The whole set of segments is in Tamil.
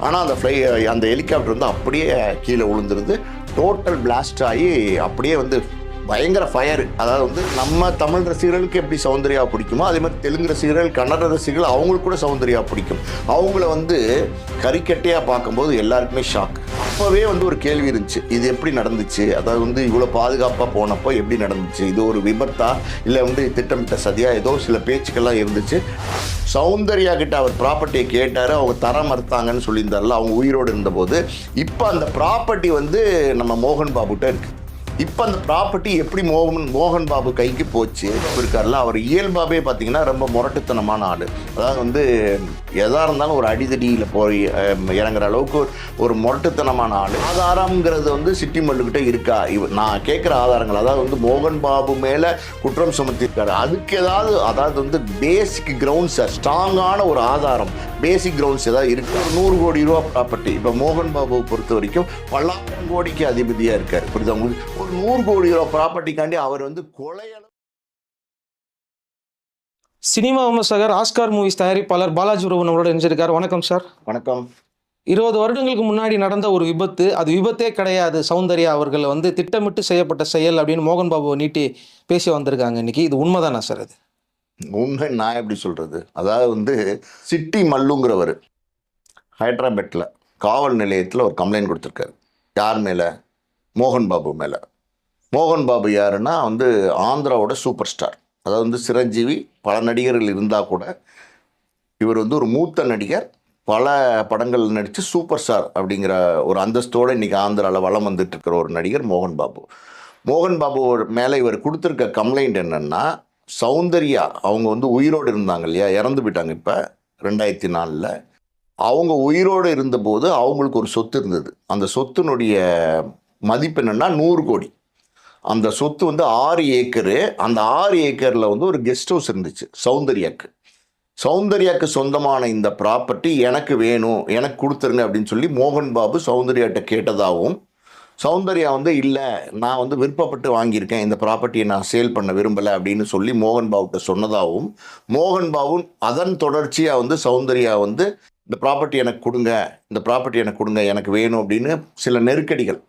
ஆனால் அந்த ஃப்ளை அந்த ஹெலிகாப்டர் வந்து அப்படியே கீழே விழுந்துருது டோட்டல் பிளாஸ்ட் ஆகி அப்படியே வந்து பயங்கர ஃபயர் அதாவது வந்து நம்ம தமிழ் ரசிகர்களுக்கு எப்படி சௌந்தர்யா பிடிக்குமோ அதே மாதிரி தெலுங்கு ரசிகர்கள் கன்னட ரசிகர்கள் அவங்களுக்கு கூட சௌந்தர்யா பிடிக்கும். அவங்கள வந்து கறிக்கட்டையாக பார்க்கும்போது எல்லாருக்குமே ஷாக் அப்போவே வந்து ஒரு கேள்வி இருந்துச்சு. இது எப்படி நடந்துச்சு? அதாவது வந்து இவ்வளோ பாதுகாப்பாக போனப்போ எப்படி நடந்துச்சு? இது ஒரு விபத்தா? இல்லை வந்து திட்டமிட்ட சதியா? ஏதோ சில பேச்சுக்கெல்லாம் இருந்துச்சு. சௌந்தர்யா கிட்ட அவர் ப்ராப்பர்ட்டியை கேட்டார். அவங்க தர மறுத்தாங்கன்னு சொல்லியிருந்தார்ல அவங்க உயிரோடு இருந்தபோது. இப்போ அந்த ப்ராப்பர்ட்டி வந்து நம்ம மோகன் பாபுட்ட இருக்குது இப்போ அந்த ப்ராப்பர்ட்டி எப்படி மோகன் மோகன் பாபு கைக்கு போச்சு இருக்கார்ல அவர் இயல்பாகவே பார்த்தீங்கன்னா ரொம்ப முரட்டுத்தனமான ஆள். அதாவது வந்து எதாக இருந்தாலும் ஒரு அடிதடியில் போய் இறங்குற அளவுக்கு ஒரு- முரட்டுத்தனமான ஆள். ஆதாரம்ங்கிறது வந்து சிட்டி மல்லுக்கிட்ட இருக்கா? இவ நான் கேட்குற ஆதாரங்கள் அதாவது வந்து மோகன் பாபு மேலே குற்றம் சுமத்தியிருக்காரு அதுக்கு ஏதாவது அதாவது வந்து பேசிக் கிரவுண்ட்ஸ் ஸ்ட்ராங்கான ஒரு ஆதாரம் பேசிக் கிரவுண்ட்ஸ் ஏதாவது இருக்கு? ஒரு நூறு கோடி ரூபா ப்ராப்பர்ட்டி இப்போ மோகன் பாபுவை பொறுத்த வரைக்கும் பல்லாயிரம் கோடிக்கு அதிபதியாக இருக்கார். புரியுது அவங்களுக்கு ஒரு நூறு கோடி ரூபா ப்ராப்பர்ட்டிக்காண்டி அவர் வந்து கொலையளவு சினிமா விமர்சகர் ஆஸ்கார் மூவிஸ் தயாரிப்பாளர் பாலாஜி உறவு நம்மளோட இணைஞ்சிருக்கார். வணக்கம் சார். வணக்கம். இருபது வருடங்களுக்கு முன்னாடி நடந்த ஒரு விபத்து. அது விபத்தே கிடையாது. சௌந்தர்யா அவர்கள் வந்து திட்டமிட்டு செய்யப்பட்ட செயல் அப்படின்னு மோகன் பாபுவை நீட்டி பேசி வந்திருக்காங்க இன்னைக்கு. இது உண்மைதானா சார் அது உண்மை நான் எப்படி சொல்கிறது அதாவது வந்து சிட்டி மல்லுங்கிறவர் ஹைதராபாத்தில் காவல் நிலையத்தில் ஒரு கம்ப்ளைண்ட் கொடுத்துருக்காரு. யார் மேலே? மோகன் பாபு மேலே. மோகன் பாபு யாருன்னா வந்து ஆந்திராவோட சூப்பர் ஸ்டார். அதாவது வந்து சிரஞ்சீவி பல நடிகர்கள் இருந்தால் கூட இவர் வந்து ஒரு மூத்த நடிகர். பல படங்கள் நடித்து சூப்பர் ஸ்டார் அப்படிங்கிற ஒரு அந்தஸ்தோடு இன்றைக்கி ஆந்திராவில் வலம் வந்துட்டு இருக்கிற ஒரு நடிகர் மோகன் பாபு. மோகன் பாபு மேலே இவர் கொடுத்துருக்க கம்ப்ளைண்ட் என்னென்னா சௌந்தர்யா அவங்க வந்து உயிரோடு இருந்தாங்க இல்லையா? இறந்து போயிட்டாங்க இப்போ ரெண்டாயிரத்தி நாலில். அவங்க உயிரோடு இருந்தபோது அவங்களுக்கு ஒரு சொத்து இருந்தது. அந்த சொத்தினுடைய மதிப்பு என்னென்னா நூறு கோடி. அந்த சொத்து வந்து ஆறு ஏக்கரு. அந்த ஆறு ஏக்கரில் வந்து ஒரு கெஸ்ட் ஹவுஸ் இருந்துச்சு சௌந்தர்யாக்கு. சௌந்தர்யாக்கு சொந்தமான இந்த ப்ராப்பர்ட்டி எனக்கு வேணும் எனக்கு கொடுத்துருங்க அப்படின்னு சொல்லி மோகன் பாபு சௌந்தர்யாட்ட கேட்டதாகவும் சௌந்தர்யா வந்து இல்லை நான் வந்து விருப்பப்பட்டு வாங்கியிருக்கேன் இந்த ப்ராப்பர்ட்டியை நான் சேல் பண்ண விரும்பலை அப்படின்னு சொல்லி மோகன் பாபுகிட்ட சொன்னதாகவும் மோகன் பாபு அதன் தொடர்ச்சியாக வந்து சௌந்தர்யா வந்து இந்த ப்ராப்பர்ட்டி எனக்கு கொடுங்க இந்த ப்ராப்பர்ட்டி எனக்கு கொடுங்க எனக்கு வேணும் அப்படின்னு சில நெருக்கடிகள்.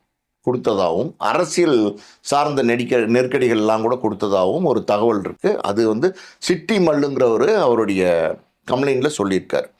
கொடுத்ததாகவும் அரசியல் சார்ந்த நெடிக்க நெருக்கடிகள்லாம் கூட கொடுத்ததாகவும் ஒரு தகவல் இருக்குது அது வந்து சிட்டி மல்லுங்கிறவர் அவருடைய கம்ப்ளைண்ட்டில் சொல்லியிருக்கார்.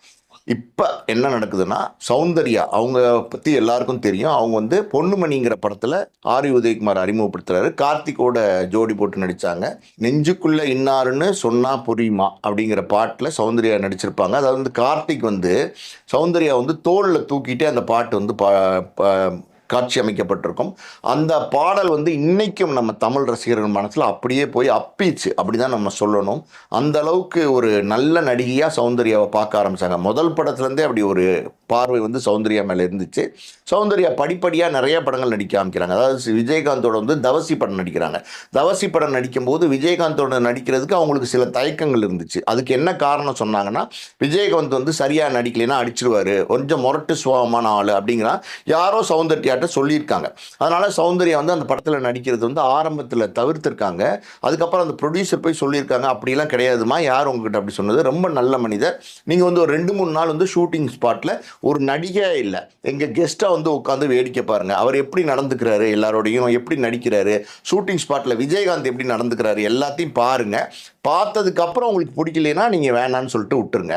இப்போ என்ன நடக்குதுன்னா சௌந்தர்யா அவங்க பற்றி எல்லாருக்கும் தெரியும். அவங்க வந்து பொன்னுமணிங்கிற படத்தில் ஆரி உதயகுமார் அறிமுகப்படுத்துகிறாரு கார்த்திகோட ஜோடி போட்டு நடித்தாங்க நெஞ்சுக்குள்ளே இன்னாருன்னு சொன்னால் புரியுமா? அப்படிங்கிற பாட்டில் சௌந்தர்யா நடிச்சிருப்பாங்க. அதாவது வந்து கார்த்திக் வந்து சௌந்தர்யா வந்து தோளில் தூக்கிட்டு அந்த பாட்டு வந்து பா- காட்சி அமைக்கப்பட்டிருக்கும் அந்த பாடல் வந்து இன்றைக்கும் நம்ம தமிழ் ரசிகர்கள் மனசில் அப்படியே போய் அப்பிச்சு. அப்படி தான் நம்ம சொல்லணும். அந்த அளவுக்கு ஒரு நல்ல நடிகையாக சௌந்தர்யாவை பார்க்க ஆரம்பிச்சாங்க. முதல் படத்துலேருந்தே அப்படி ஒரு பார்வை வந்து சௌந்தர்யா மேலே இருந்துச்சு. சௌந்தர்யா படிப்படியாக நிறைய படங்கள் நடிக்க ஆரம்பிக்கிறாங்க. அதாவது விஜயகாந்தோட வந்து தவசி படம் நடிக்கிறாங்க. தவசி படம் நடிக்கும்போது விஜயகாந்தோட நடிக்கிறதுக்கு அவங்களுக்கு சில தயக்கங்கள் இருந்துச்சு. அதுக்கு என்ன காரணம் சொன்னாங்கன்னா விஜயகாந்த் வந்து சரியாக நடிக்கலைன்னா அடிச்சிருவார். கொஞ்சம் முரட்டு சுபாவமான ஆள் அப்படிங்கிறா யாரோ சௌந்தர்யா சௌந்தர்யாட்ட சொல்லியிருக்காங்க. அதனால் சௌந்தர்யா வந்து அந்த படத்தில் நடிக்கிறது வந்து ஆரம்பத்தில் தவிர்த்திருக்காங்க. அதுக்கப்புறம் அந்த ப்ரொடியூசர் போய் சொல்லியிருக்காங்க அப்படிலாம் கிடையாதுமா யார் உங்ககிட்ட? அப்படி சொன்னது. ரொம்ப நல்ல மனிதர். நீங்கள் வந்து ஒரு ரெண்டு மூணு நாள் வந்து ஷூட்டிங் ஸ்பாட்டில் ஒரு நடிகை இல்லை. எங்கள் கெஸ்ட்டாக வந்து உட்காந்து வேடிக்கை பாருங்கள் அவர் எப்படி நடந்துக்கிறாரு எல்லாரோடையும் எப்படி நடிக்கிறாரு? ஷூட்டிங் ஸ்பாட்டில் விஜயகாந்த் எப்படி நடந்துக்கிறாரு? எல்லாத்தையும் பாருங்கள் பார்த்ததுக்கப்புறம் உங்களுக்கு பிடிக்கலைன்னா நீங்கள் வேணான்னு சொல்லிட்டு விட்டுருங்க.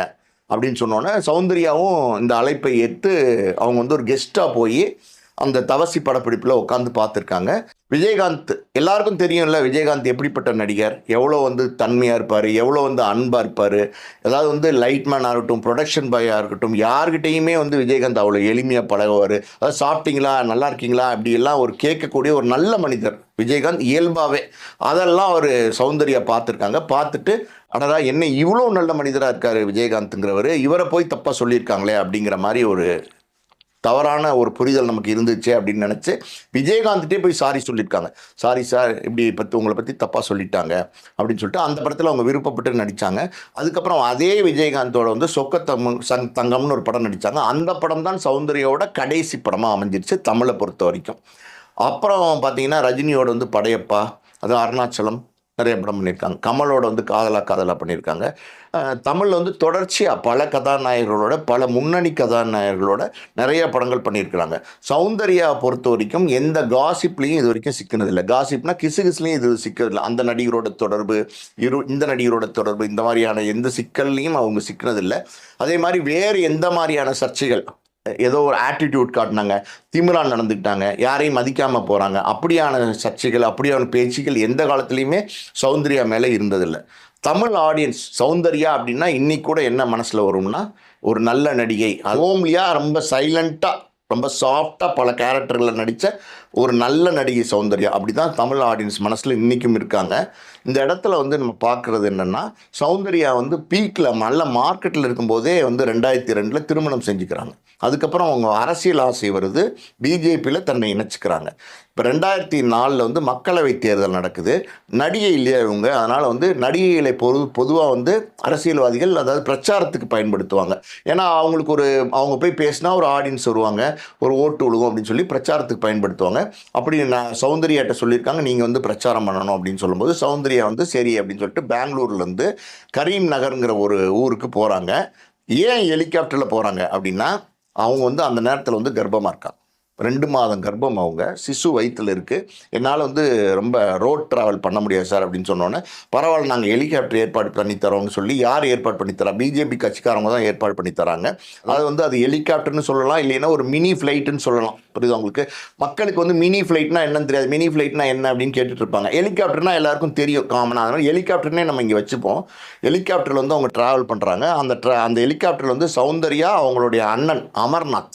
அப்படின்னு சொன்னோன்னே சௌந்தர்யாவும் இந்த அழைப்பை ஏற்று அவங்க வந்து ஒரு கெஸ்ட்டாக போய் அந்த தவசி படப்பிடிப்பில் உட்காந்து பார்த்துருக்காங்க. விஜயகாந்த் எல்லாருக்கும் தெரியும்ல விஜயகாந்த் எப்படிப்பட்ட நடிகர்? எவ்வளோ வந்து தன்மையாக இருப்பார்? எவ்வளோ வந்து அன்பாக இருப்பார்? ஏதாவது வந்து லைட்மேனாக இருக்கட்டும் ப்ரொடக்ஷன் பாயாக இருக்கட்டும் யார்கிட்டையுமே வந்து விஜயகாந்த் அவ்வளோ எளிமையாக பழகுவார். அதாவது சாப்பிட்டீங்களா? நல்லா இருக்கீங்களா? அப்படி எல்லாம் ஒரு கேட்கக்கூடிய ஒரு நல்ல மனிதர் விஜயகாந்த் இயல்பாகவே அதெல்லாம் ஒரு சௌந்தர்யா பார்த்துருக்காங்க. பார்த்துட்டு அடடா என்ன இவ்வளோ நல்ல மனிதராக இருக்கார் விஜயகாந்த்ங்கிறவர். இவரை போய் தப்பாக சொல்லியிருக்காங்களே அப்படிங்கிற மாதிரி ஒரு தவறான ஒரு புரிதல் நமக்கு இருந்துச்சு அப்படின்னு நினச்சி விஜயகாந்த்கிட்டே போய் சாரி சொல்லியிருக்காங்க. சாரி சார் இப்படி பற்றி உங்களை பற்றி தப்பாக சொல்லிட்டாங்க அப்படின்னு சொல்லிட்டு அந்த படத்தில் அவங்க விருப்பப்பட்டு நடித்தாங்க அதுக்கப்புறம் அதே விஜயகாந்தோட வந்து சொக்க சங் தங்கம்னு ஒரு படம் நடித்தாங்க அந்த படம் தான் சௌந்தரியோட கடைசி படமாக அமைஞ்சிருச்சு தமிழை பொறுத்த வரைக்கும். அப்புறம் பார்த்தீங்கன்னா ரஜினியோட வந்து படையப்பா அது அருணாச்சலம் நிறைய படம் பண்ணியிருக்காங்க. கமலோட வந்து காதலா காதலா பண்ணியிருக்காங்க. தமிழில் வந்து தொடர்ச்சியாக பல கதாநாயகர்களோட பல முன்னணி கதாநாயகர்களோட நிறைய படங்கள் பண்ணியிருக்கிறாங்க. சௌந்தர்யா பொறுத்த வரைக்கும் எந்த காசிப்லேயும் இது வரைக்கும் சிக்கினதில்லை. காசிப்னா கிசு கிசுலேயும் இது சிக்கிறதில்ல அந்த நடிகரோட தொடர்பு இரு இந்த நடிகரோட தொடர்பு இந்த மாதிரியான எந்த சிக்கல்லையும் அவங்க சிக்கினதில்லை. அதே மாதிரி வேறு எந்த மாதிரியான சர்ச்சைகள் ஏதோ ஒரு ஆட்டிடியூட் காட்டினாங்க. திமிரான் நடந்துக்கிட்டாங்க. யாரையும் மதிக்காமல் போகிறாங்க அப்படியான சர்ச்சைகள் அப்படியான பேச்சுகள் எந்த காலத்துலேயுமே சௌந்தர்யா மேலே இருந்ததில்லை. தமிழ் ஆடியன்ஸ் சௌந்தர்யா அப்படின்னா இன்னி கூட என்ன மனசில் வரும்னா ஒரு நல்ல நடிகை. ஹோம்லியாக ரொம்ப சைலண்ட்டாக ரொம்ப சாஃப்டாக பல கேரக்டர்களில் நடித்த ஒரு நல்ல நடிகை சௌந்தர்யா. அப்படி தான் தமிழ் ஆடியன்ஸ் மனசில் இன்றைக்கும் இருக்காங்க. இந்த இடத்துல வந்து நம்ம பார்க்குறது என்னென்னா சௌந்தர்யா வந்து பீக்கில் நல்ல மார்க்கெட்டில் இருக்கும்போதே வந்து ரெண்டாயிரத்தி ரெண்டில் திருமணம் செஞ்சுக்கிறாங்க. அதுக்கப்புறம் அவங்க அரசியல் ஆசை வருது. பிஜேபியில் தன்னை இணைச்சிக்கிறாங்க. இப்போ ரெண்டாயிரத்தி நாலில் வந்து மக்களவை தேர்தல் நடக்குது. நடிகை இல்லையா இவங்க? அதனால் வந்து நடிகைகளை பொது பொதுவாக வந்து அரசியல்வாதிகள் அதாவது பிரச்சாரத்துக்கு பயன்படுத்துவாங்க. ஏன்னா அவங்களுக்கு ஒரு அவங்க போய் பேசினா ஒரு ஆடியன்ஸ் வருவாங்க. ஒரு ஓட்டு விழுகும் அப்படின்னு சொல்லி பிரச்சாரத்துக்கு பயன்படுத்துவாங்க. அப்படி நான் சௌந்தர்யாட்ட சொல்லியிருக்காங்க. நீங்கள் வந்து பிரச்சாரம் பண்ணணும் அப்படின்னு சொல்லும்போது சௌந்தர்யா வந்து சரி அப்படின்னு சொல்லிட்டு பெங்களூர்லேருந்து கரீம் நகருங்கிற ஒரு ஊருக்கு போகிறாங்க ஏன் ஹெலிகாப்டரில் போகிறாங்க அப்படின்னா அவங்க வந்து அந்த நேரத்தில் வந்து கர்ப்பமாக இருக்காங்க. ரெண்டு மாதம் கர்ப்பம் அவங்க. சிசு வயிற்றில் இருக்குது என்னால் வந்து ரொம்ப ரோட் ட்ராவல் பண்ண முடியாது சார் அப்படின்னு சொன்னோன்னே பரவாயில்ல நாங்கள் ஹெலிகாப்டர் ஏற்பாடு பண்ணி தரோம்னு சொல்லி யார் ஏற்பாடு பண்ணி தரா? பிஜேபி கட்சிக்காரங்க தான் ஏற்பாடு பண்ணி தராங்க. அது வந்து அது ஹெலிகாப்டர்னு சொல்லலாம் இல்லைன்னா ஒரு மினி ஃப்ளைட்டுன்னு சொல்லலாம். புரியுது உங்களுக்கு? மக்களுக்கு வந்து மினி ஃப்ளைட்னா என்னன்னு தெரியாது. மினி ஃப்ளைட்னா என்ன அப்படின்னு கேட்டுட்டு இருப்பாங்க. ஹெலிகாப்டர்னா எல்லாருக்கும் தெரியும் காமனாக அதனால் ஹெலிகாப்டர்னே நம்ம இங்கே வச்சுப்போம். ஹெலிகாப்டரில் வந்து அவங்க ட்ராவல் பண்ணுறாங்க அந்த ட்ரா அந்த ஹெலிகாப்டரில் வந்து சௌந்தர்யா அவங்களுடைய அண்ணன் அமர்நாத்.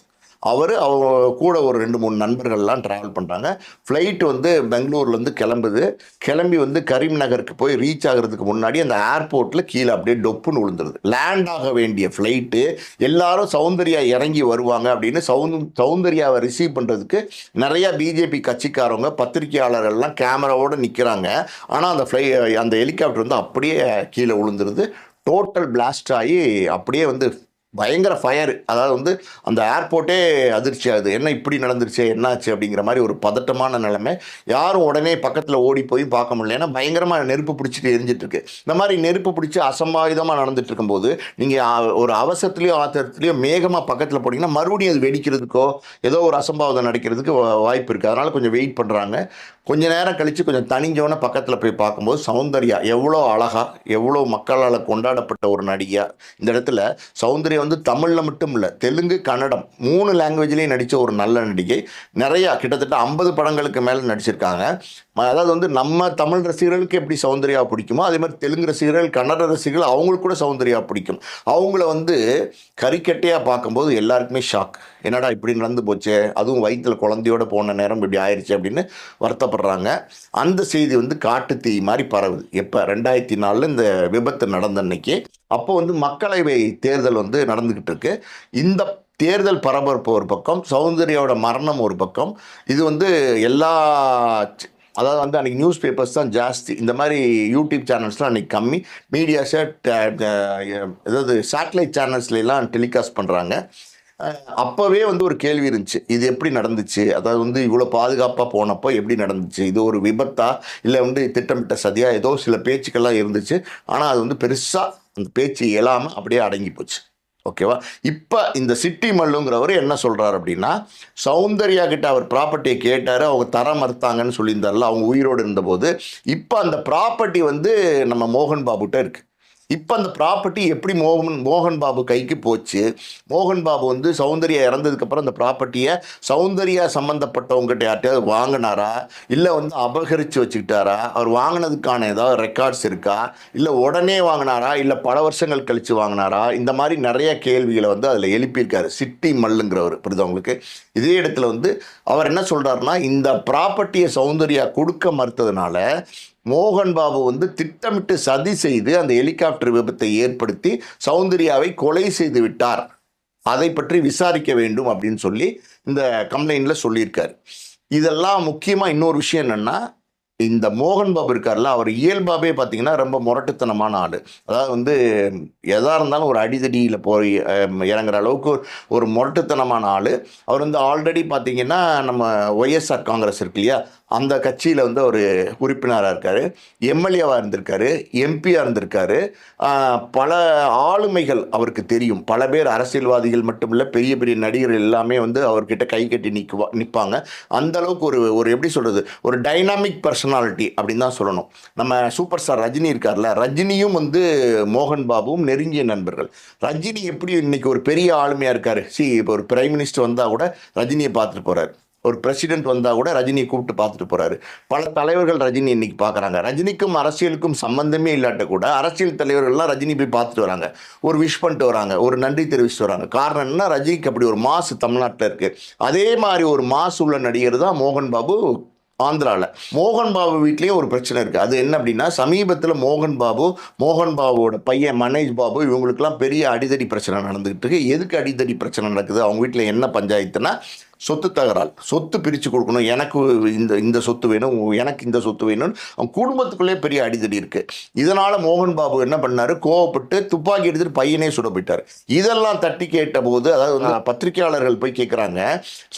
அவர் அவங்க கூட ஒரு ரெண்டு மூணு நண்பர்கள்லாம் ட்ராவல் பண்ணுறாங்க ஃப்ளைட் வந்து பெங்களூர்லேருந்து கிளம்புது. கிளம்பி வந்து கரீம் நகருக்கு போய் ரீச் ஆகிறதுக்கு முன்னாடி அந்த ஏர்போர்ட்டில் கீழே அப்படியே டொப்புன்னு விழுந்துருது. லேண்ட் ஆக வேண்டிய ஃப்ளைட்டு எல்லாரும் சௌந்தர்யா இறங்கி வருவாங்க அப்படின்னு சௌந் சௌந்தர்யாவை ரிசீவ் பண்ணுறதுக்கு நிறையா பிஜேபி கட்சிக்காரவங்க பத்திரிகையாளர்கள்லாம் கேமராவோடு நிற்கிறாங்க ஆனால் அந்த ஃப்ளை அந்த ஹெலிகாப்டர் வந்து அப்படியே கீழே விழுந்துருது. டோட்டல் பிளாஸ்ட் ஆகி அப்படியே வந்து பயங்கர ஃபயர் அதாவது வந்து அந்த ஏர்போர்ட்டே அதிர்ச்சி ஆகுது. என்ன இப்படி நடந்துருச்சு என்னாச்சு அப்படிங்கிற மாதிரி ஒரு பதட்டமான நிலைமை. யாரும் உடனே பக்கத்தில் ஓடி போய் பார்க்க முடியல. ஏன்னா பயங்கரமாக நெருப்பு பிடிச்சிட்டு எரிஞ்சிட்டு இருக்கு இந்த மாதிரி நெருப்பு பிடிச்சி அசம்பாவிதமாக நடந்துட்டு இருக்கும்போது நீங்கள் ஒரு அவசரத்துலேயோ ஆத்திரத்துலேயோ மேகமாக பக்கத்தில் போனீங்கன்னா மறுபடியும் அது வெடிக்கிறதுக்கோ ஏதோ ஒரு அசம்பாவிதம் நடக்கிறதுக்கு வாய்ப்பு இருக்குது அதனால் கொஞ்சம் வெயிட் பண்ணுறாங்க கொஞ்ச நேரம் கழித்து கொஞ்சம் தனிஞ்சவன பக்கத்தில் போய் பார்க்கும்போது சௌந்தர்யா எவ்வளோ அழகாக எவ்வளோ மக்களால் கொண்டாடப்பட்ட ஒரு நடிகையாக இந்த இடத்துல சௌந்தர்யா வந்து தமிழில் மட்டும் இல்லை தெலுங்கு கன்னடம் மூணு லாங்குவேஜ்லேயும் நடித்த ஒரு நல்ல நடிகை. நிறையா கிட்டத்தட்ட ஐம்பது படங்களுக்கு மேலே நடிச்சிருக்காங்க. அதாவது வந்து நம்ம தமிழ் ரசிகர்களுக்கு எப்படி சௌந்தர்யா பிடிக்குமோ அதே மாதிரி தெலுங்கு ரசிகர்கள் கன்னட ரசிகர்கள் அவங்களுக்கு கூட சௌந்தர்யா பிடிக்கும். அவங்கள வந்து கறிக்கட்டையாக பார்க்கும்போது எல்லாருக்குமே ஷாக் என்னடா இப்படி நடந்து போச்சே? அதுவும் வயிற்றுல குழந்தையோட போன நேரம் இப்படி ஆயிடுச்சு அப்படின்னு வருத்தப்படுறாங்க. அந்த செய்தி வந்து காட்டு தீ மாதிரி பரவுது. எப்போ? ரெண்டாயிரத்தி நாலில் இந்த விபத்து நடந்த அன்னைக்கு. அப்போ வந்து மக்களவை தேர்தல் வந்து நடந்துக்கிட்டு இருக்கு. இந்த தேர்தல் பரபரப்பு ஒரு பக்கம் சௌந்தர்யாவோட மரணம் ஒரு பக்கம். இது வந்து எல்லா அதாவது வந்து அன்றைக்கி நியூஸ் பேப்பர்ஸ் தான் ஜாஸ்தி. இந்த மாதிரி யூடியூப் சேனல்ஸ்லாம் அன்றைக்கி கம்மி. மீடியாஸை அதாவது சேட்டலைட் சேனல்ஸ்லாம் டெலிகாஸ்ட் பண்ணுறாங்க அப்போவே வந்து ஒரு கேள்வி இருந்துச்சு. இது எப்படி நடந்துச்சு? அதாவது வந்து இவ்வளோ பாதுகாப்பாக போனப்போ எப்படி நடந்துச்சு? இது ஒரு விபத்தா? இல்லை வந்து திட்டமிட்ட சதியா? ஏதோ சில பேச்சுக்கள்லாம் இருந்துச்சு. ஆனால் அது வந்து பெருசாக அந்த பேச்சு இயலாமல் அப்படியே அடங்கி போச்சு. ஓகேவா? இப்போ இந்த சிட்டி மல்லுங்கிறவர் என்ன சொல்கிறார் அப்படின்னா சௌந்தர்யா கிட்ட அவர் ப்ராப்பர்ட்டியை கேட்டார் அவங்க தர மறுத்தாங்கன்னு சொல்லியிருந்தார்ல அவங்க உயிரோடு இருந்தபோது. இப்போ அந்த ப்ராப்பர்ட்டி வந்து நம்ம மோகன் பாபுகிட்ட இருக்குது இப்போ அந்த ப்ராப்பர்ட்டி எப்படி மோகன் மோகன் பாபு கைக்கு போச்சு? மோகன் பாபு வந்து சௌந்தர்யா இறந்ததுக்கப்புறம் அந்த ப்ராப்பர்ட்டியை சௌந்தர்யா சம்மந்தப்பட்டவங்ககிட்ட யார்ட்டையாவது வாங்கினாரா? இல்லை வந்து அபகரித்து வச்சுக்கிட்டாரா? அவர் வாங்கினதுக்கான ஏதாவது ரெக்கார்ட்ஸ் இருக்கா? இல்லை உடனே வாங்கினாரா? இல்லை பல வருஷங்கள் கழித்து வாங்கினாரா? இந்த மாதிரி நிறைய கேள்விகளை வந்து அதில் எழுப்பியிருக்காரு. சிட்டி மல்லுங்கிறவர் புரியுதா உங்களுக்கு? இதே இடத்துல வந்து அவர் என்ன சொல்கிறாருன்னா இந்த ப்ராப்பர்ட்டியை சௌந்தர்யா கொடுக்க மறுத்ததுனால மோகன் பாபு வந்து திட்டமிட்டு சதி செய்து அந்த ஹெலிகாப்டர் விபத்தை ஏற்படுத்தி சௌந்தர்யாவை கொலை செய்து விட்டார். அதை பற்றி விசாரிக்க வேண்டும் அப்படின்னு சொல்லி இந்த கம்ப்ளைண்ட்டில் சொல்லியிருக்காரு. இதெல்லாம் முக்கியமாக இன்னொரு விஷயம் என்னென்னா இந்த மோகன் பாபு இருக்கார்ல அவர் இயல்பாகவே பார்த்தீங்கன்னா ரொம்ப முரட்டுத்தனமான ஆள். அதாவது வந்து எதாக இருந்தாலும் ஒரு அடிதடியில் போய் இறங்குற அளவுக்கு ஒரு- ஒரு முரட்டுத்தனமான ஆள். அவர் வந்து ஆல்ரெடி பார்த்தீங்கன்னா நம்ம ஒய்எஸ்ஆர் காங்கிரஸ் இருக்கு இல்லையா அந்த கட்சியில் வந்து அவர் உறுப்பினராக இருக்கார். எம்எல்ஏவாக இருந்திருக்காரு எம்பியாக இருந்திருக்காரு. பல ஆளுமைகள் அவருக்கு தெரியும். பல பேர் அரசியல்வாதிகள் மட்டும் இல்லை பெரிய பெரிய நடிகர்கள் எல்லாமே வந்து அவர்கிட்ட கை கட்டி நிற்குவா நிற்பாங்க அந்தளவுக்கு ஒரு ஒரு எப்படி சொல்கிறது ஒரு டைனாமிக் பர்சனாலிட்டி அப்படின்னு தான் சொல்லணும். நம்ம சூப்பர் ஸ்டார் ரஜினி இருக்கார்ல ரஜினியும் வந்து மோகன் பாபுவும் நெருங்கிய நண்பர்கள். ரஜினி எப்படி இன்றைக்கி ஒரு பெரிய ஆளுமையாக இருக்கார்? சி இப்போ ஒரு பிரைம் மினிஸ்டர் வந்தால் கூட ரஜினியை பார்த்துட்டு போகிறார் ஒரு பிரசிடென்ட் வந்தால் கூட ரஜினியை கூப்பிட்டு பார்த்துட்டு போகிறாரு பல தலைவர்கள் ரஜினி இன்னைக்கு பார்க்குறாங்க. ரஜினிக்கும் அரசியலுக்கும் சம்பந்தமே இல்லாட்ட கூட அரசியல் தலைவர்கள்லாம் ரஜினி போய் பார்த்துட்டு வராங்க. ஒரு விஷ் பண்ணிட்டு வராங்க. ஒரு நன்றி தெரிவிச்சுட்டு வராங்க. காரணம் என்ன ரஜினிக்கு அப்படி ஒரு மாசு தமிழ்நாட்டில் இருக்குது அதே மாதிரி ஒரு மாசு உள்ள நடிகர் தான் மோகன் பாபு ஆந்திராவில் மோகன் பாபு வீட்லேயும் ஒரு பிரச்சனை இருக்குது அது என்ன அப்படின்னா சமீபத்தில் மோகன் பாபு மோகன் பாபுவோட பையன் மனேஜ் பாபு இவங்களுக்குலாம் பெரிய அடிதடி பிரச்சனை நடந்துகிட்டு இருக்கு. எதுக்கு அடிதடி பிரச்சனை நடக்குது? அவங்க வீட்டில் என்ன பஞ்சாயத்துனா சொத்து தகரால் சொத்து பிரித்து கொடுக்கணும். எனக்கு இந்த இந்த சொத்து வேணும் எனக்கு இந்த சொத்து வேணும்னு அவங்க குடும்பத்துக்குள்ளே பெரிய அடிதடி இருக்குது இதனால் மோகன் பாபு என்ன பண்ணாரு? கோவப்பட்டு துப்பாக்கி எடுத்துட்டு பையனே சுட போயிட்டார். இதெல்லாம் தட்டி கேட்ட போது அதாவது வந்து பத்திரிக்கையாளர்கள் போய் கேட்குறாங்க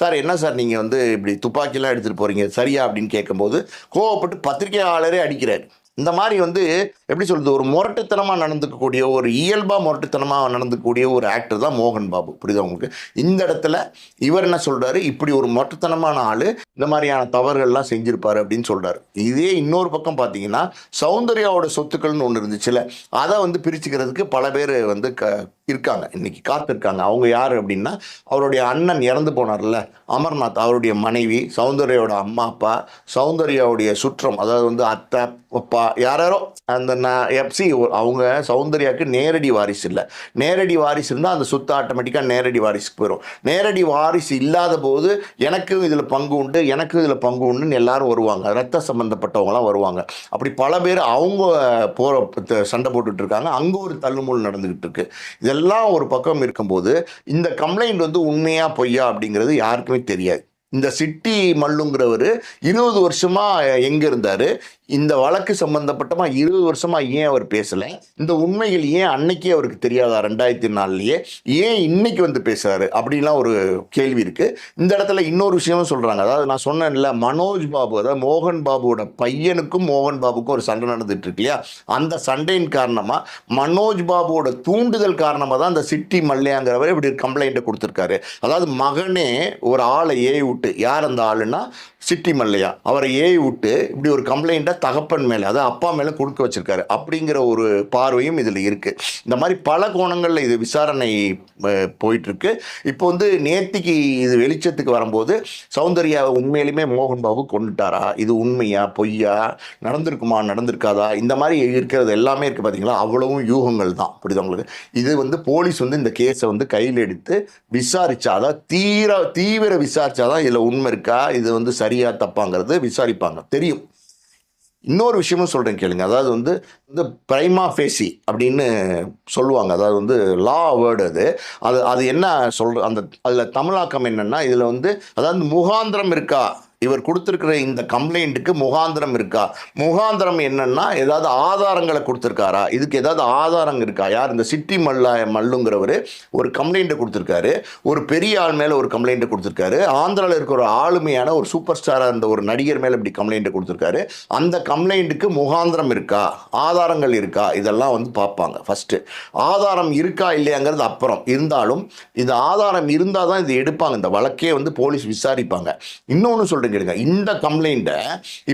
சார் என்ன சார் நீங்கள் வந்து இப்படி துப்பாக்கிலாம் எடுத்துகிட்டு போகிறீங்க சரியா? அப்படின்னு கேட்கும்போது கோவப்பட்டு பத்திரிக்கையாளரே அடிக்கிறார். இந்த மாதிரி வந்து எப்படி சொல்கிறது ஒரு முரட்டுத்தனமாக நடந்துக்கக்கூடிய ஒரு இயல்பாக முரட்டுத்தனமாக நடந்துக்கக்கூடிய ஒரு ஆக்டர் தான் மோகன் பாபு. புரியுதா உங்களுக்கு? இந்த இடத்துல இவர் என்ன சொல்கிறாரு இப்படி ஒரு முரட்டுத்தனமான ஆள் இந்த மாதிரியான தவறுகள்லாம் செஞ்சுருப்பார் அப்படின்னு சொல்கிறாரு இதே இன்னொரு பக்கம் பார்த்தீங்கன்னா சௌந்தர்யாவோட சொத்துக்கள்னு ஒன்று இருந்துச்சுல அதை வந்து பிரிச்சுக்கிறதுக்கு பல பேர் வந்து க இருக்காங்க. இன்னைக்கு காத்திருக்காங்க. அவங்க யார் அப்படின்னா அவருடைய அண்ணன் இறந்து போனார்ல அமர்நாத் அவருடைய மனைவி சௌந்தர்யாவோட அம்மா அப்பா சௌந்தர்யாவுடைய சுற்றம் அதாவது வந்து அத்தை அப்பா யாரோ அந்த நான் எப்சி அவங்க சௌந்தர்யாவுக்கு நேரடி வாரிசு இல்லை. நேரடி வாரிசு இருந்தால் அந்த சுத்த ஆட்டோமேட்டிக்காக நேரடி வாரிசுக்கு போயிடும் நேரடி வாரிசு இல்லாத போது எனக்கும் இதில் பங்கு உண்டு எனக்கும் இதில் பங்கு உண்டுன்னு எல்லாரும் வருவாங்க. ரத்த சம்மந்தப்பட்டவங்களாம் வருவாங்க. அப்படி பல பேர் அவங்க போகிற சண்டை போட்டுட்ருக்காங்க அங்கே ஒரு தள்ளுமுள் நடந்துக்கிட்டு இருக்கு. இதெல்லாம் ஒரு பக்கம் இருக்கும்போது இந்த கம்ப்ளைண்ட் வந்து உண்மையா பொய்யா அப்படிங்கிறது யாருக்குமே தெரியாது. இந்த சிட்டி மல்லுங்கிறவர் இருபது வருஷமாக எங்கே இருந்தார்? இந்த வழக்கு சம்பந்தப்பட்டமா இருபது வருஷமா ஏன் அவர் பேசல? இந்த உண்மைகள் ஏன் அன்னைக்கே அவருக்கு தெரியாதா? ரெண்டாயிரத்தி நாலுலயே ஏன் இன்னைக்கு வந்து பேசுறாரு? அப்படின்லாம் ஒரு கேள்வி இருக்கு. இந்த இடத்துல இன்னொரு விஷயமும் சொல்றாங்க. அதாவது நான் சொன்னேன்ல மனோஜ் பாபு அதாவது மோகன் பாபுவோட பையனுக்கும் மோகன் பாபுக்கும் ஒரு சண்டை நடந்துட்டு இருக்கு இல்லையா? அந்த சண்டையின் காரணமா மனோஜ் பாபுவோட தூண்டுதல் காரணமாக தான் அந்த சிட்டி மல்லையாங்கிறவர் இப்படி கம்ப்ளைண்ட்டை கொடுத்துருக்காரு. அதாவது மகனே ஒரு ஆளை ஏவி விட்டு யார் அந்த ஆளுன்னா? சிட்டி மல்லையா. அவரை ஏவி விட்டு இப்படி ஒரு கம்ப்ளைண்ட்டை தகப்பன் மேலே அதாவது அப்பா மேலே கொடுக்க வச்சுருக்காரு அப்படிங்கிற ஒரு பார்வையும் இதில் இருக்குது இந்த மாதிரி பல கோணங்களில் இது விசாரணை போயிட்டுருக்கு. இப்போ வந்து நேத்திக்கு இது வெளிச்சத்துக்கு வரும்போது சௌந்தர்யா உண்மையிலுமே மோகன் பாபு கொண்டுட்டாரா? இது உண்மையா? பொய்யா? நடந்திருக்குமா? நடந்திருக்காதா? இந்த மாதிரி இருக்கிறது எல்லாமே இருக்குது பார்த்தீங்களா அவ்வளவும் யூகங்கள் தான். புரியுது உங்களுக்கு? இது வந்து போலீஸ் வந்து இந்த கேஸை வந்து கையில் எடுத்து விசாரிச்சாதான் தீர தீவிர விசாரிச்சாதான் இதில் உண்மை இருக்கா? இது வந்து சரியாக தப்பாங்கிறது விசாரிப்பாங்க. தெரியும். இன்னொரு விஷயமும் சொல்கிறேன் கேளுங்க. அதாவது வந்து இந்த பிரைமா ஃபேசி அப்படின்னு சொல்லுவாங்க. அதாவது வந்து லா வேர்டு அது. அது அது என்ன சொல்கிற அந்த அதில் தமிழாக்கம் என்னென்னா இதில் வந்து அதாவது முகாந்திரம் இருக்கா? இவர் கொடுத்துருக்கிற இந்த கம்ப்ளைண்ட்டுக்கு முகாந்திரம் இருக்கா? முகாந்திரம் என்னன்னா ஏதாவது ஆதாரங்களை கொடுத்துருக்காரா? இதுக்கு ஏதாவது ஆதாரம் இருக்கா? யார்? இந்த சிட்டி மல்லா மல்லுங்கிறவர் ஒரு கம்ப்ளைண்ட்டை கொடுத்துருக்காரு. ஒரு பெரிய ஆள் மேலே ஒரு கம்ப்ளைண்ட்டை கொடுத்துருக்காரு. ஆந்திராவில் இருக்கிற ஒரு ஆளுமையான ஒரு சூப்பர் ஸ்டாராக இருந்த ஒரு நடிகர் மேலே இப்படி கம்ப்ளைண்ட்டை கொடுத்துருக்காரு. அந்த கம்ப்ளைண்ட்டுக்கு முகாந்திரம் இருக்கா? ஆதாரங்கள் இருக்கா? இதெல்லாம் வந்து பார்ப்பாங்க ஃபஸ்ட்டு ஆதாரம் இருக்கா இல்லையாங்கிறது அப்புறம். இருந்தாலும் இந்த ஆதாரம் இருந்தால் தான் இது எடுப்பாங்க. இந்த வழக்கே வந்து போலீஸ் விசாரிப்பாங்க. இன்னொன்று சொல்கிறேன் தெரிஞ்சிடுங்க. இந்த கம்ப்ளைண்ட்டை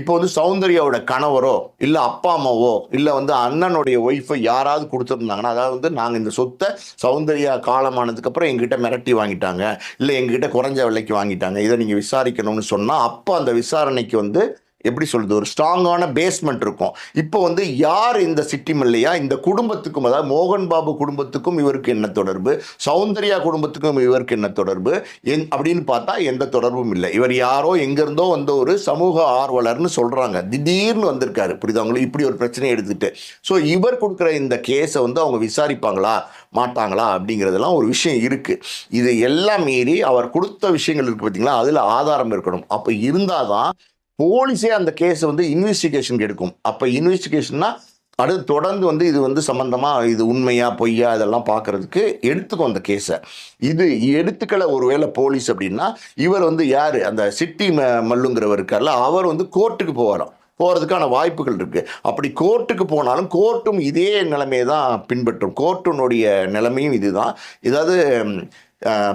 இப்போ வந்து சௌந்தர்யாவோட கணவரோ இல்லை அப்பா அம்மாவோ இல்லை வந்து அண்ணனுடைய ஒய்ஃபை யாராவது கொடுத்துருந்தாங்கன்னா அதாவது வந்து நாங்கள் இந்த சொத்தை சௌந்தர்யா காலமானதுக்கப்புறம் எங்கிட்ட மிரட்டி வாங்கிட்டாங்க. இல்லை எங்ககிட்ட குறைஞ்ச விலைக்கு வாங்கிட்டாங்க. இதை நீங்கள் விசாரிக்கணும்னு சொன்னால் அப்போ அந்த விசாரணைக்கு வந்து எப்படி சொல்கிறது ஒரு ஸ்ட்ராங்கான பேஸ்மெண்ட் இருக்கும். இப்போ வந்து யார் இந்த சிட்டி மல்லையா? இந்த குடும்பத்துக்கும் அதாவது மோகன் பாபு குடும்பத்துக்கும் இவருக்கு என்ன தொடர்பு? சௌந்தர்யா குடும்பத்துக்கும் இவருக்கு என்ன தொடர்பு? என் அப்படின்னு பார்த்தா எந்த தொடர்பும் இல்லை. இவர் யாரோ எங்கேருந்தோ வந்த ஒரு சமூக ஆர்வலர்னு சொல்கிறாங்க திடீர்னு வந்திருக்காரு. புரியுது அவங்களுக்கு இப்படி ஒரு பிரச்சனையை எடுத்துகிட்டு ஸோ இவர் கொடுக்குற இந்த கேஸை வந்து அவங்க விசாரிப்பாங்களா? மாட்டாங்களா? அப்படிங்கிறதெல்லாம் ஒரு விஷயம் இருக்குது இது எல்லாம் மீறி அவர் கொடுத்த விஷயங்கள் இருக்குது பார்த்தீங்களா அதில் ஆதாரம் இருக்கணும். அப்போ இருந்தால் தான் போலீஸே அந்த கேஸை வந்து இன்வெஸ்டிகேஷன் எடுக்கும். அப்போ இன்வெஸ்டிகேஷன்னா அடுத்து தொடர்ந்து வந்து இது வந்து சம்மந்தமாக இது உண்மையா பொய்யா இதெல்லாம் பார்க்கறதுக்கு எடுத்துக்கும் அந்த கேஸை. இது எடுத்துக்கல ஒருவேளை போலீஸ் அப்படின்னா இவர் வந்து யார்? அந்த சிட்டி ம- மல்லுங்கிறவர் இருக்கார்ல அவர் வந்து கோர்ட்டுக்கு போவாராம். போகிறதுக்கான வாய்ப்புகள் இருக்குது அப்படி கோர்ட்டுக்கு போனாலும் கோர்ட்டும் இதே நிலைமையை தான் பின்பற்றும். கோர்ட்டினுடைய நிலைமையும் இதுதான். ஏதாவது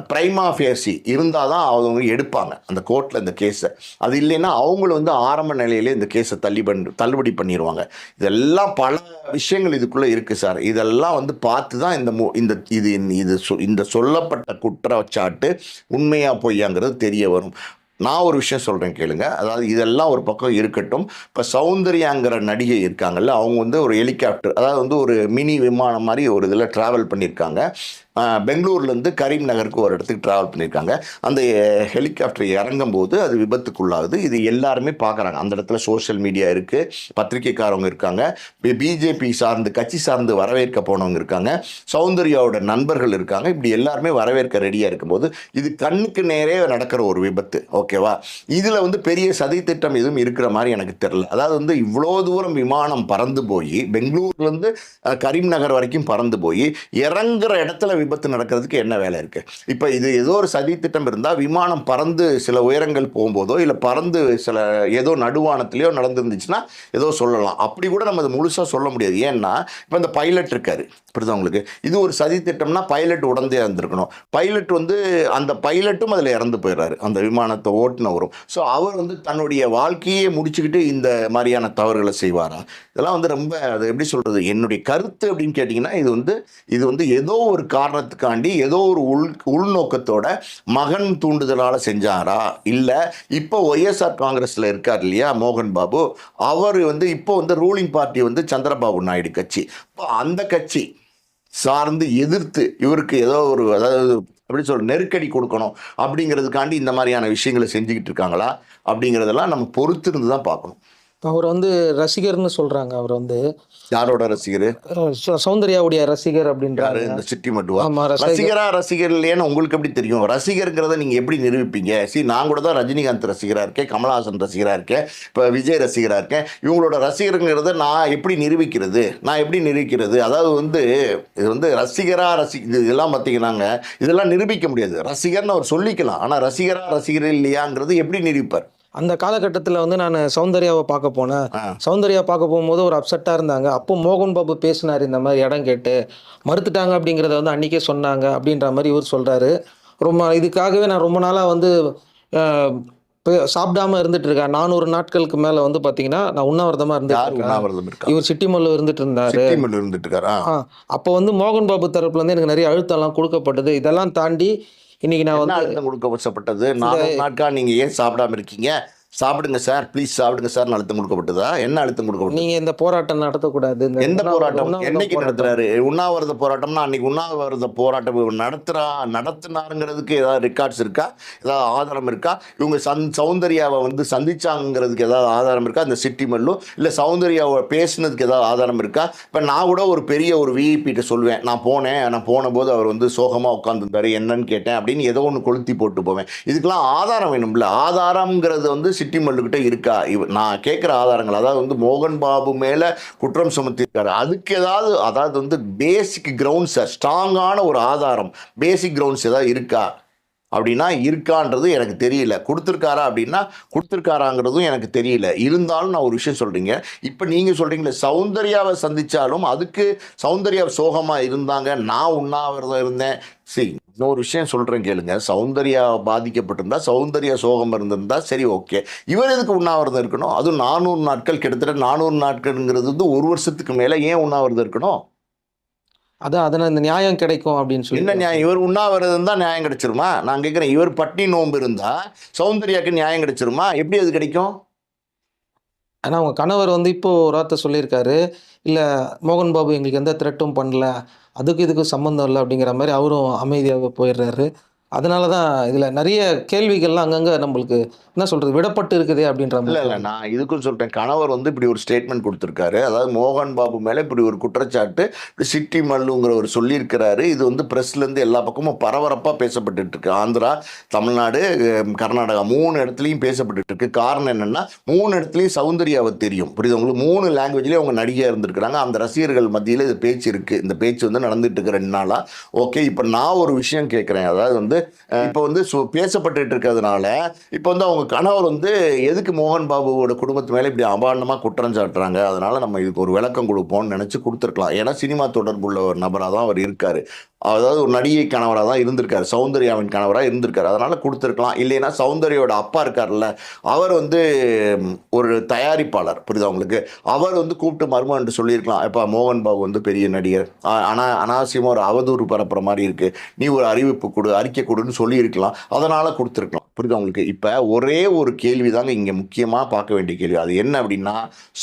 பிரைமா ஃபேசி இருந்தால் தான் அவங்க எடுப்பாங்க அந்த கோர்ட்டில் இந்த கேஸை அது இல்லைன்னா அவங்களும் வந்து ஆரம்ப நிலையிலே இந்த கேஸை தள்ளி பண்ணி தள்ளுபடி பண்ணிடுவாங்க இதெல்லாம் பல விஷயங்கள் இதுக்குள்ளே இருக்குது சார். இதெல்லாம் வந்து பார்த்து தான் இந்த மு இந்த இது இது சொ- இந்த சொல்லப்பட்ட குற்றச்சாட்டு உண்மையாக பொய்யாங்கிறது தெரிய வரும். நான் ஒரு விஷயம் சொல்கிறேன் கேளுங்க. அதாவது இதெல்லாம் ஒரு பக்கம் இருக்கட்டும். இப்போ சௌந்தர்யாங்கிற நடிகை இருக்காங்கல்ல அவங்க வந்து ஒரு ஹெலிகாப்டர் அதாவது வந்து ஒரு மினி விமானம் மாதிரி ஒரு இதில் ட்ராவல் பண்ணியிருக்காங்க பெங்களூர்லேருந்து கரீம் நகருக்கு ஒரு இடத்துக்கு ட்ராவல் பண்ணியிருக்காங்க. அந்த ஹெலிகாப்டர் இறங்கும் போது அது விபத்துக்குள்ளாகுது. இது எல்லாருமே பார்க்குறாங்க. அந்த இடத்துல சோஷியல் மீடியா இருக்குது பத்திரிக்கைக்காரவங்க இருக்காங்க. பிஜேபி சார்ந்து கட்சி சார்ந்து வரவேற்க போனவங்க இருக்காங்க. சௌந்தர்யாவோட நண்பர்கள் இருக்காங்க. இப்படி எல்லாருமே வரவேற்க ரெடியாக இருக்கும்போது இது கண்ணுக்கு நேரே நடக்கிற ஒரு விபத்து. ஓகேவா இதில் வந்து பெரிய சதி திட்டம் எதுவும் இருக்கிற மாதிரி எனக்கு தெரில அதாவது வந்து இவ்வளோ தூரம் விமானம் பறந்து போய் பெங்களூர்லேருந்து கரீம் நகர் வரைக்கும் பறந்து போய் இறங்குற இடத்துல விபத்து நடக்கிறதுக்கு என்ன வேலை இருக்குது இப்போ இது ஏதோ ஒரு சதி திட்டம் இருந்தால் விமானம் பறந்து சில உயரங்கள் போகும்போதோ இல்லை பறந்து சில ஏதோ நடுவானத்துலேயோ நடந்துருந்துச்சுன்னா ஏதோ சொல்லலாம். அப்படி கூட நம்ம அதை முழுசாக சொல்ல முடியாது. ஏன்னா இப்போ இந்த பைலட் இருக்கார். புரியுதா உங்களுக்கு? இது ஒரு சதி திட்டம்னா பைலட் உடந்தே இருந்திருக்கணும். பைலட் வந்து அந்த பைலட்டும் அதில் இறந்து போயிடுறாரு அந்த விமானத்தை ஓட்டுனவரும். ஸோ அவர் வந்து தன்னுடைய வாழ்க்கையே முடிச்சுக்கிட்டு இந்த மாதிரியான தவறுகளை செய்வாரா? இதெல்லாம் வந்து ரொம்ப அது எப்படி சொல்கிறது என்னுடைய கருத்து அப்படின்னு கேட்டிங்கன்னா இது வந்து இது வந்து ஏதோ ஒரு காரணம் காரணத்துக்காண்டி ஏதோ ஒரு உள் உள்நோக்கத்தோட மகன் தூண்டுதலால் செஞ்சாரா? இல்லை இப்போ ஒய்எஸ்ஆர் காங்கிரஸில் இருக்கார் இல்லையா மோகன் பாபு? அவர் வந்து இப்போ வந்து ரூலிங் பார்ட்டி வந்து சந்திரபாபு நாயுடு கட்சி. இப்போ அந்த கட்சி சார்ந்து எதிர்த்து இவருக்கு ஏதோ ஒரு அதாவது எப்படி சொல்ற நெருக்கடி கொடுக்கணும் அப்படிங்கிறதுக்காண்டி இந்த மாதிரியான விஷயங்களை செஞ்சுக்கிட்டு இருக்காங்களா அப்படிங்கிறதெல்லாம் நம்ம பொறுத்திருந்து தான் பார்க்கணும். அவர் வந்து ரசிகர்னு சொல்றாங்க. அவர் வந்து யாரோட ரசிகர்? சௌந்தர்யாவுடைய ரசிகர் அப்படின்றாரு இந்த சிட்டி மட்டுவா? ரசிகர். ரசிகரா இல்லையான்னு உங்களுக்கு எப்படி தெரியும்? ரசிகருங்கிறத நீங்க எப்படி நிரூபிப்பீங்க? சி நான் கூட தான் ரஜினிகாந்த் ரசிகரா இருக்கேன் கமலஹாசன் ரசிகரா இருக்கேன் இப்போ விஜய் ரசிகரா இருக்கேன். இவங்களோட ரசிகருங்கிறத நான் எப்படி நிரூபிக்கிறது? நான் எப்படி நிரூபிக்கிறது? அதாவது வந்து இது வந்து ரசிகரா ரசி இது இதெல்லாம் பார்த்தீங்கன்னாங்க இதெல்லாம் நிரூபிக்க முடியாது. ரசிகர்னு அவர் சொல்லிக்கலாம். ஆனால் ரசிகரா ரசிகர் இல்லையாங்கிறது எப்படி நிரூபிப்பார்? அந்த காலகட்டத்தில் வந்து நான் சௌந்தர்யாவை பார்க்க போனேன். சௌந்தர்யா பார்க்க போகும்போது ஒரு அப்செட்டாக இருந்தாங்க. அப்போ மோகன் பாபு பேசினார் இந்த மாதிரி இடம் கேட்டு மறுத்துட்டாங்க அப்படிங்கிறத வந்து அன்றைக்கே சொன்னாங்க அப்படின்ற மாதிரி இவர் சொல்கிறாரு ரொம்ப இதுக்காகவே நான் ரொம்ப நாளாக வந்து சாப்பிடாம இருந்துட்டு இருக்கேன். நானூறு நாட்களுக்கு மேலே வந்து பார்த்தீங்கன்னா நான் இருந்துட்டு உண்ணாவிரதம் இருக்கா? இவர் சிட்டிமல்ல இருந்துட்டு இருந்தாரு. இருந்துட்டு இருக்காரா? அப்போ வந்து மோகன் பாபு தரப்புல இருந்து எனக்கு நிறைய அழுத்தம்லாம் கொடுக்கப்பட்டது. இதெல்லாம் தாண்டி இன்னைக்கு நான் வந்து அழுத்தம் கொடுக்கப்பட்டது நாலு நாட்கா நீங்க ஏன் சாப்பிடாம இருக்கீங்க? சாப்பிடுங்க சார் ப்ளீஸ் சாப்பிடுங்க சார் அழுத்தம் கொடுக்கப்பட்டதா? என்ன அழுத்தம் கொடுக்கப்பட்டது? நீங்க இந்த போராட்டம் நடத்தக்கூடாது. எந்த போராட்டம்? என்னைக்கு. நடத்துறாரு? உண்ணாவிரத போராட்டம்னா அன்னைக்கு உண்ணாவிரத போராட்டம் நடத்துறா நடத்தினாருங்கிறதுக்கு ஏதாவது ரெக்கார்ட்ஸ் இருக்கா? ஏதாவது ஆதாரம் இருக்கா? இவங்க சந் சௌந்தர்யாவை வந்து சந்திச்சாங்கிறதுக்கு ஏதாவது ஆதாரம் இருக்கா? இந்த சிட்டி மல்லும் இல்லை சௌந்தர்யாவை பேசுனதுக்கு ஏதாவது ஆதாரம் இருக்கா? இப்போ நான் கூட ஒரு பெரிய ஒரு விஐபிட்ட சொல்லுவேன் நான் போனேன். நான் போன போது அவர் வந்து சோகமாக உட்காந்துருந்தாரு என்னன்னு கேட்டேன் அப்படின்னு ஏதோ ஒன்று கொளுத்தி போட்டு போவேன். இதுக்கெல்லாம் ஆதாரம் வேணும்ல? ஆதாரம்ங்கிறது வந்து சிட்டி மல்லுக்கிட்ட இருக்கா? இவ நான் கேட்குற ஆதாரங்கள் அதாவது வந்து மோகன் பாபு மேலே குற்றம் சுமத்தியிருக்காரு அதுக்கு ஏதாவது அதாவது வந்து பேசிக் கிரவுண்ட்ஸ் ஸ்ட்ராங்கான ஒரு ஆதாரம் பேசிக் கிரவுண்ட்ஸ் ஏதாவது இருக்கா? அப்படின்னா இருக்கான்றது எனக்கு தெரியல. கொடுத்துருக்காரா அப்படின்னா கொடுத்துருக்காராங்கிறதும் எனக்கு தெரியல. இருந்தாலும் நான் ஒரு விஷயம் சொல்கிறீங்க இப்போ நீங்கள் சொல்கிறீங்களே சௌந்தர்யாவை சந்தித்தாலும் அதுக்கு சௌந்தர்யா சோகமாக இருந்தாங்க நான் உண்ணாவிரதம் இருந்தேன். சரி இன்னொரு விஷயம் சொல்கிறேன் கேளுங்க. சௌந்தர்யா பாதிக்கப்பட்டிருந்தா சௌந்தர்யா சோகம் இருந்திருந்தா சரி ஓகே. இவர் எதுக்கு உண்ணாவிரதம் இருக்கணும்? அதுவும் நானூறு நாட்கள் கிட்டத்தட்ட நானூறு நாட்கள்ங்கிறது வந்து ஒரு வருஷத்துக்கு மேலே ஏன் உண்ணாவிரதம் இருக்கணும்? அதான் அதனால இந்த நியாயம் கிடைக்கும் அப்படின்னு சொல்லி என்ன நியாயம்? இவர் உண்ணாவிரதம் தான் நியாயம் கிடைச்சிருமா? நான் கேட்குறேன் இவர் பட்டினி நோன்பு இருந்தா சௌந்தர்யாக்கு நியாயம் கிடைச்சிருமா? எப்படி அது கிடைக்கும்? ஆனா அவங்க கணவர் வந்து இப்போ ஒரு வார்த்தை சொல்லியிருக்காரு. இல்ல மோகன் பாபு எங்களுக்கு எந்த த்ரெட்டும் பண்ணல. அதுக்கு இதுக்கு சம்மந்தம் இல்லை அப்படிங்கிற மாதிரி அவரும் அமைதியாக போயிடுறாரு. அதனால தான் இதில் நிறைய கேள்விகள்லாம் அங்கங்கே நம்மளுக்கு என்ன சொல்கிறது விடப்பட்டு இருக்குதே அப்படின்ற இல்ல இல்ல நான் இதுக்கும் சொல்றேன். கணவர் வந்து இப்படி ஒரு ஸ்டேட்மெண்ட் கொடுத்திருக்காரு. அதாவது மோகன் பாபு மேல இப்படி ஒரு குற்றச்சாட்டு இப்படி சிட்டி மல்லுங்கிறவர் சொல்லியிருக்கிறாரு. இது வந்து பிரஸ்ல இருந்து எல்லா பக்கமும் பரபரப்பா பேசப்பட்டுட்டு இருக்கு. ஆந்திரா தமிழ்நாடு கர்நாடகா மூணு இடத்துலயும் பேசப்பட்டுட்டு இருக்கு. காரணம் என்னன்னா மூணு இடத்துலயும் சௌந்தர்யாவை தெரியும். புரியுது உங்களுக்கு? மூணு லாங்குவேஜ்லயும் அவங்க நடிகையா இருந்திருக்கிறாங்க. அந்த ரசிகர்கள் மத்தியில இது பேச்சு இருக்கு. இந்த பேச்சு வந்து நடந்துட்டு இருக்கு ரெண்டு நாளா. ஓகே இப்போ நான் ஒரு விஷயம் கேட்குறேன் அதாவது வந்து இப்போ வந்து சு- பேசப்பட்டுட்டு இருக்கிறதுனால இப்போ வந்து அவங்க கணவர் வந்து எதுக்கு மோகன் பாபுவோட குடும்பத்து மேலே இப்படி அபாரணமாக குற்றம் சாட்டுறாங்க? அதனால நம்ம இதுக்கு ஒரு விளக்கம் கொடுப்போம்னு நினச்சி கொடுத்துருக்கலாம். ஏன்னா சினிமா தொடர்புள்ள ஒரு நபராக தான் அவர் இருக்காரு. அதாவது ஒரு நடிகை கணவராக தான் இருந்திருக்காரு. சௌந்தர்யாவின் கணவராக இருந்திருக்காரு. அதனால் கொடுத்துருக்கலாம். இல்லைன்னா சௌந்தர்யோட அப்பா இருக்கார்ல அவர் வந்து ஒரு தயாரிப்பாளர் புரியுதா உங்களுக்கு? அவர் வந்து கூப்பிட்டு மருமகன்ட்டு சொல்லியிருக்கலாம். இப்போ மோகன் பாபு வந்து பெரிய நடிகர். ஆனால் அனாவசியமாக ஒரு அவதூறு பரப்புற மாதிரி இருக்கு. நீ ஒரு அறிவிப்பு கொடு அறிக்கை கொடுன்னு சொல்லியிருக்கலாம். அதனால் கொடுத்துருக்கலாம். புரியுதா உங்களுக்கு? இப்போ ஒரே ஒரு கேள்வி தாங்க இங்கே முக்கியமாக பார்க்க வேண்டிய கேள்வி. அது என்ன அப்படின்னா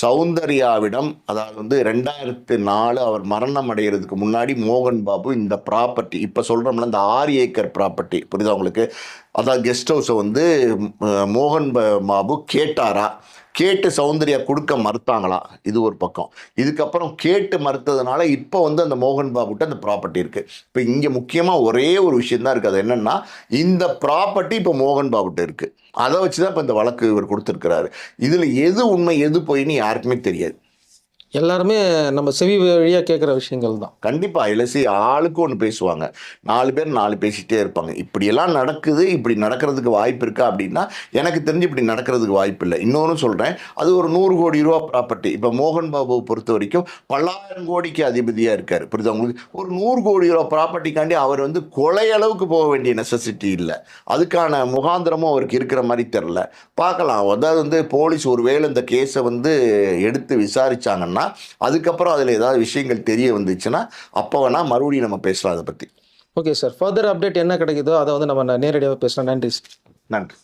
சௌந்தர்யாவிடம் அதாவது வந்து ரெண்டாயிரத்து நாலு அவர் மரணம் அடைகிறதுக்கு முன்னாடி மோகன் பாபு இந்த ப்ராப்பர்ட்டி இப்போ சொல்கிறோம்ல இந்த ஆறு ஏக்கர் ப்ராப்பர்ட்டி புரியுதா உங்களுக்கு? அதாவது கெஸ்ட் ஹவுஸை வந்து மோகன் பாபு கேட்டாரா? கேட்டு சௌந்தர்யா கொடுக்க மறுத்தாங்களா? இது ஒரு பக்கம். இதுக்கப்புறம் கேட்டு மறுத்ததுனால இப்போ வந்து அந்த மோகன் பாபுட்ட அந்த ப்ராப்பர்ட்டி இருக்குது இப்போ இங்கே முக்கியமாக ஒரே ஒரு விஷயந்தான் இருக்குது அது என்னென்னா இந்த ப்ராப்பர்ட்டி இப்போ மோகன் பாபுட்ட இருக்குது அதை வச்சு தான் இப்போ இந்த வழக்கு இவர் கொடுத்துருக்கிறாரு. இதில் எது உண்மை எது பொய்ன்னு யாருக்குமே தெரியாது. எல்லாருமே நம்ம செவி வழியாக கேட்குற விஷயங்கள் தான் கண்டிப்பாக இலசி ஆளுக்கு ஒன்று பேசுவாங்க. நாலு பேர் நாலு பேசிகிட்டே இருப்பாங்க. இப்படியெல்லாம் நடக்குது இப்படி நடக்கிறதுக்கு வாய்ப்பு இருக்கா அப்படின்னா எனக்கு தெரிஞ்சு இப்படி நடக்கிறதுக்கு வாய்ப்பு இல்லை. இன்னொன்று சொல்கிறேன் அது ஒரு நூறு கோடி ரூபா ப்ராப்பர்ட்டி இப்போ மோகன் பாபுவை பொறுத்த வரைக்கும் பல்லாயிரம் கோடிக்கு அதிபதியாக இருக்கார். புரியுதா உங்களுக்கு? ஒரு நூறு கோடி ரூபா ப்ராப்பர்ட்டிக்காண்டி அவர் வந்து கொலை அளவுக்கு போக வேண்டிய நெசசிட்டி இல்லை. அதுக்கான முகாந்திரமும் அவருக்கு இருக்கிற மாதிரி தெரில பார்க்கலாம். அதாவது வந்து போலீஸ் ஒரு வேளை இந்த கேஸை வந்து எடுத்து விசாரித்தாங்கன்னா விசாரிச்சாங்கன்னா அதுக்கப்புறம் அதில் ஏதாவது விஷயங்கள் தெரிய வந்துச்சுன்னா அப்போ வேணால் மறுபடியும் நம்ம பேசலாம் அதை பற்றி ஓகே சார் ஃபர்தர் அப்டேட் என்ன கிடைக்குதோ அதை வந்து நம்ம நேரடியாக பேசலாம். நன்றி நன்றி.